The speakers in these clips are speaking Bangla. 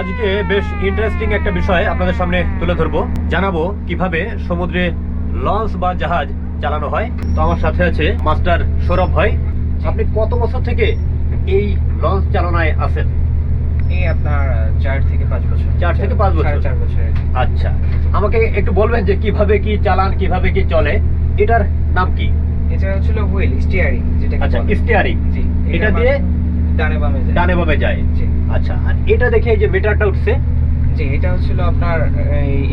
আজকে বেশ ইন্টারেস্টিং একটা বিষয় আপনাদের সামনে তুলে ধরবো। জানাব কীভাবে সমুদ্রে লঞ্চ বা জাহাজ চালানো হয়। তো আমার সাথে আছে মাস্টার সৌরভ ভাই। আপনি কত বছর থেকে এই লঞ্চ চালনায় আছেন? এই আপনার চার থেকে পাঁচ বছর। চার থেকে পাঁচ বছর? চার বছর আচ্ছা। আমাকে একটু বলবেন যে কীভাবে কি চালান কীভাবে কি চলে? এটার নাম কি? এছাড়া হচ্ছিল হুইল স্টিয়ারিং যেটা আচ্ছা স্টিয়ারিং এটা দিয়ে ডানে বামে যায়। ডানে বামে যায়। জি। আচ্ছা আর এটা দেখে এই যে মিটারটা উঠছে? জি এটা হচ্ছিল আপনার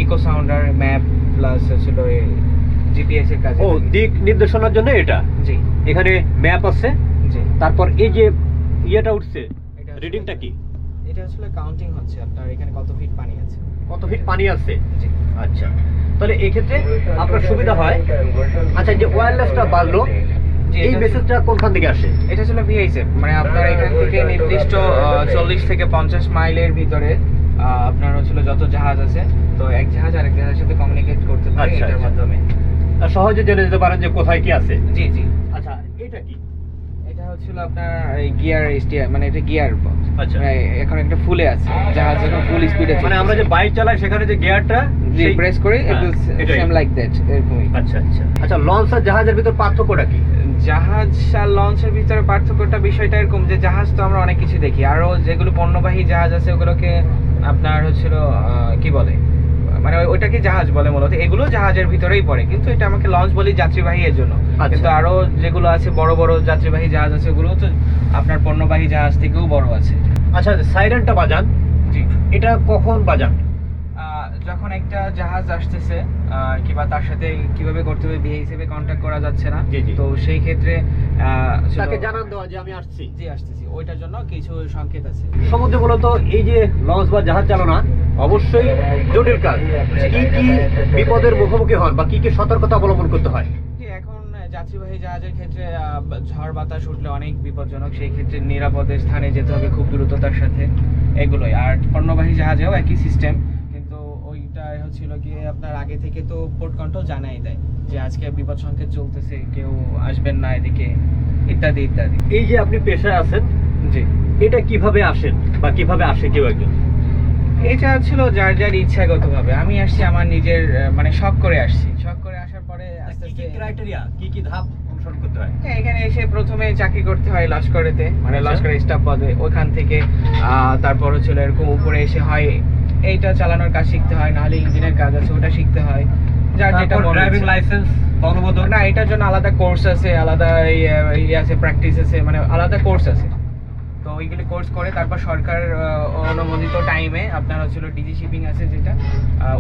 ইকো সাউন্ডার ম্যাপ প্লাস হচ্ছিল জিপিএস এর কাজে ও দিক নির্দেশনার জন্য এটা? জি। এখানে ম্যাপ আছে। জি। তারপর এই যে ইয়েটা উঠছে রিডিংটা কি? এটা আসলে কাউন্টিং হচ্ছে আপনার এখানে কত ফিট পানি আছে। কত ফিট পানি আছে? জি। আচ্ছা। তাহলে এই ক্ষেত্রে আপনার সুবিধা হয়। আচ্ছা যে ওয়্যারলেসটা বাড়লো এই মেসেজটা কোনখান থেকে আসে? এটা ছিল ভিআইসেফ মানে আপনার এখান থেকে নির্দিষ্ট চল্লিশ থেকে পঞ্চাশ মাইলের ভিতরে আপনার হচ্ছিল যত জাহাজ আছে তো এক জাহাজ আরেক জাহাজের সাথে কমিউনিকেট করতে পারে আচ্ছা, এটার আচ্ছা। মাধ্যমে। আর সহজে জেনে যেতে পারেন যে কোথায় কি আছে। জি জি। আচ্ছা এটা কি? এটা হচ্ছিল আপনার গিয়ার স্টিয়ার মানে এটা গিয়ার আচ্ছা। এখন একটা ফুলে আছে জাহাজ যখন ফুল স্পিডে মানে আমরা যে বাইক চালাই সেখানে যে গিয়ারটা জি প্রেস করে হ্যাঁ, একটু সেম লাইক দ্যাট এরকমই। আচ্ছা আচ্ছা। আচ্ছা লঞ্চ আর জাহাজের ভিতর পার্থক্যটা কি? জাহাজ আর লঞ্চের ভিতরে পার্থক্যটা বিষয়টা এরকম যে জাহাজ তো আমরা অনেক কিছু দেখি। আরও যেগুলো পণ্যবাহী জাহাজ আছে ওগুলোকে আপনার হচ্ছিল কি বলে? মানে ওইটাকে জাহাজ বলে মূলত। এগুলো জাহাজের ভিতরেই পড়ে কিন্তু এটা আমাকে লঞ্চ বলি যাত্রীবাহী এর জন্য। আচ্ছা। কিন্তু আরও যেগুলো আছে বড় বড় যাত্রীবাহী জাহাজ আছে ওগুলো তো আপনার পণ্যবাহী জাহাজ থেকেও বড় আছে। আচ্ছা সাইরেনটা বাজান। জি। এটা কখন বাজান? যখন একটা জাহাজ আসতেছে কিংবা তার সাথে কীভাবে করতে হবে বিয়ে হিসেবে কন্ট্যাক্ট করা যাচ্ছে না। তো সেই ক্ষেত্রে তাকে জানান দেওয়া যে আমি আসছি। জি আসতেছি। ওইটার জন্য কিছু সংকেত আছে। সমুদ্রে মূলত এই যে লঞ্চ বা জাহাজ চালনা অবশ্যই জটিল কাজ। কি কি বিপদের মুখোমুখি হন বা কি কি সতর্কতা অবলম্বন করতে হয়? এখন যাত্রীবাহী জাহাজের ক্ষেত্রে আহ, ঝড় বাতাস উঠলে অনেক বিপজ্জনক। সেই ক্ষেত্রে নিরাপদের স্থানে যেতে হবে খুব দ্রুততার সাথে। এগুলোই। আর পণ্যবাহী জাহাজেও একই সিস্টেম হচ্ছিল কি আপনার আগে থেকে তো পোর্ট কন্ট্রোল জানাই দেয় যে আজকে বিপদ সংকেত চলতেছে কেউ আসবেন না এদিকে ইত্যাদি ইত্যাদি। এই যে আপনি পেশায় আছেন জি। এটা কীভাবে আসেন বা কীভাবে আসে কেউ একজন? এটা ছিল যার যার ইচ্ছাগতভাবে। আমি আসছি আমার নিজের মানে শখ করে আসছি। শখ করে আসার পরে আস্তে আস্তে ক্রাইটেরিয়া কি কি ধাপ অনুসরণ করতে হয়? হ্যাঁ, এখানে এসে প্রথমে চাকরি করতে হয় লস্করেতে। মানে আচ্ছা। লস্করের স্টাফ পদে। ওখান থেকে আহ, তারপর হচ্ছিল এরকম উপরে এসে হয় এইটা চালানোর কাজ শিখতে হয় নাহলে ইঞ্জিনের কাজ আছে ওটা শিখতে হয়। যার যেটা ড্রাইভিং লাইসেন্স অনুমোদন না এটার জন্য আলাদা কোর্স আছে আলাদা ইয়ে আছে প্র্যাকটিস আছে মানে আলাদা কোর্স আছে। তো ওইগুলি কোর্স করে তারপর সরকার অনুমোদিত টাইমে আপনার হচ্ছিল ডিজি শিপিং আছে যেটা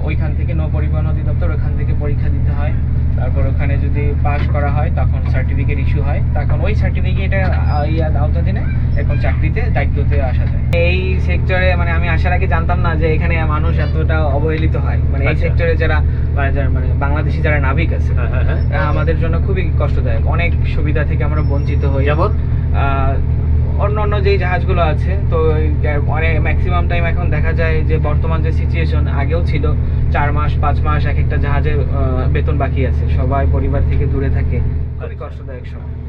ওইখান থেকে নৌ পরিবহন অধিদপ্তর ওখান থেকে পরীক্ষা দিতে হয়। তারপর ওখানে যদি পাস করা হয় তখন সার্টিফিকেট ইস্যু হয়। তখন ওই সার্টিফিকেটের ইয়া আওতাধীনে এখন চাকরিতে দায়িত্বতে আসা যায়। এই সেক্টরে মানে আমি আসার আগে জানতাম না যে এখানে মানুষ এতটা অবহেলিত হয়। মানে এই আচ্ছা। সেক্টরে যারা মানে যারা- মানে বাংলাদেশি যারা নাবিক আছে হ্যাঁ হ্যাঁ হ্যাঁ। আমাদের জন্য খুবই কষ্টদায়ক। অনেক সুবিধা থেকে আমরা বঞ্চিত হই। যেমন? যেই জাহাজগুলো আছে তো অনেক ম্যাক্সিমাম টাইম এখন দেখা যায় যে বর্তমান যে সিচুয়েশন আগেও ছিল চার মাস পাঁচ মাস এক একটা জাহাজের বেতন বাকি আছে সবাই পরিবার থেকে দূরে থাকে। খুবই কষ্টদায়ক সময়।